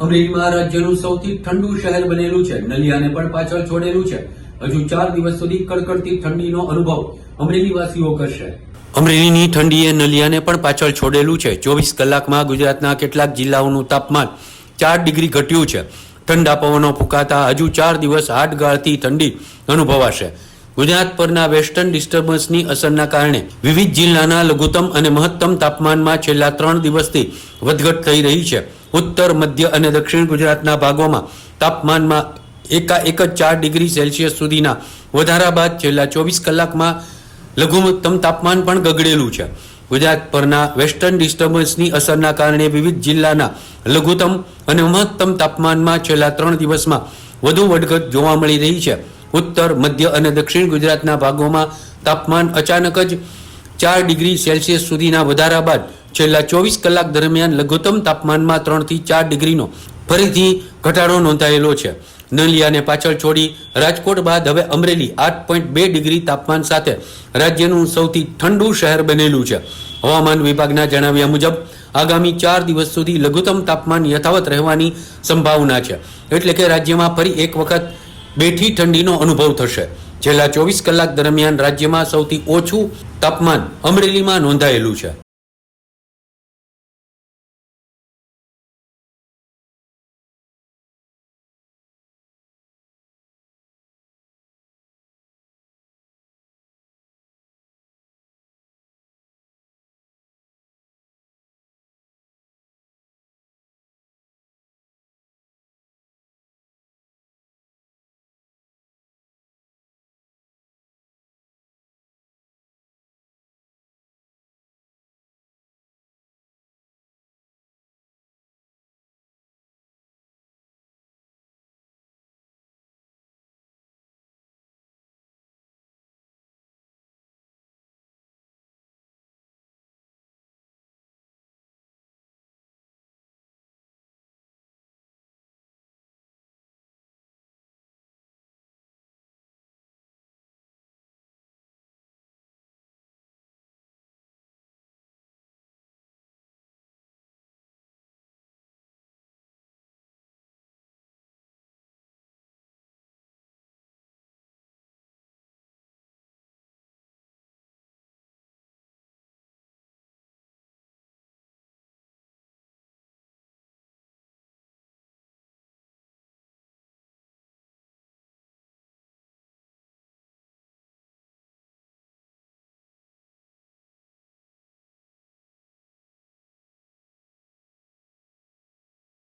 અમરેલીમાં રાજ્યનું સૌથી ઠંડુ શહેર બનેલું છે. નલિયાને પણ પાછળ છોડેલું છે. હજુ ચાર દિવસ સુધી કડકડતી ઠંડીનો અનુભવ અમરેલીવાસીઓ કરશે. અમરેલીની ઠંડીએ નલિયાને પણ પાછળ છોડેલું છે. ચોવીસ કલાકમાં ગુજરાતના કેટલાક જિલ્લાઓનું તાપમાન ચાર ડિગ્રી ઘટ્યું છે. ઠંડા પવનો ફૂંકાતા હજુ ચાર દિવસ હાડગાળતી ઠંડી અનુભવાશે. ગુજરાત પરના વેસ્ટર્ન ડિસ્ટર્બન્સની અસરના કારણે વિવિધ જિલ્લાના લઘુત્તમ અને મહત્તમ તાપમાનમાં છેલ્લા ત્રણ દિવસથી વધઘટ થઈ રહી છે. ઉત્તર, મધ્ય અને દક્ષિણ ગુજરાતના ભાગોમાં તાપમાનમાં એકા એક જ ચાર ડિગ્રી સેલ્સિયસ સુધીના વધારા બાદ છેલ્લા ચોવીસ કલાકમાં લઘુત્તમ તાપમાન પણ ગગડેલું છે. ગુજરાત પરના વેસ્ટર્ન ડિસ્ટર્બન્સની અસરના કારણે વિવિધ જિલ્લાના લઘુત્તમ અને મહત્તમ તાપમાનમાં છેલ્લા ત્રણ દિવસમાં વધુ વધઘટ જોવા મળી રહી છે. ઉત્તર, મધ્ય અને દક્ષિણ ગુજરાતના ભાગોમાં તાપમાન અચાનક જ ચાર ડિગ્રી સેલ્સિયસ સુધીના વધારા બાદ છેલ્લા ચોવીસ કલાક દરમિયાન લઘુત્તમ તાપમાનમાં ત્રણથી ચાર ડિગ્રીનો ફરીથી ઘટાડો નોંધાયેલો છે. નલિયાને પાછળ છોડી રાજકોટ બાદ હવે અમરેલી આઠ પોઈન્ટ બે ડિગ્રી તાપમાન સાથે રાજ્યનું સૌથી ઠંડુ શહેર બનેલું છે. હવામાન વિભાગના જણાવ્યા મુજબ, આગામી ચાર દિવસ સુધી લઘુત્તમ તાપમાન યથાવત રહેવાની સંભાવના છે. એટલે કે રાજ્યમાં ફરી એક વખત બેઠી ઠંડીનો અનુભવ થશે. છેલ્લા ચોવીસ કલાક દરમિયાન રાજ્યમાં સૌથી ઓછું તાપમાન અમરેલીમાં નોંધાયેલું છે.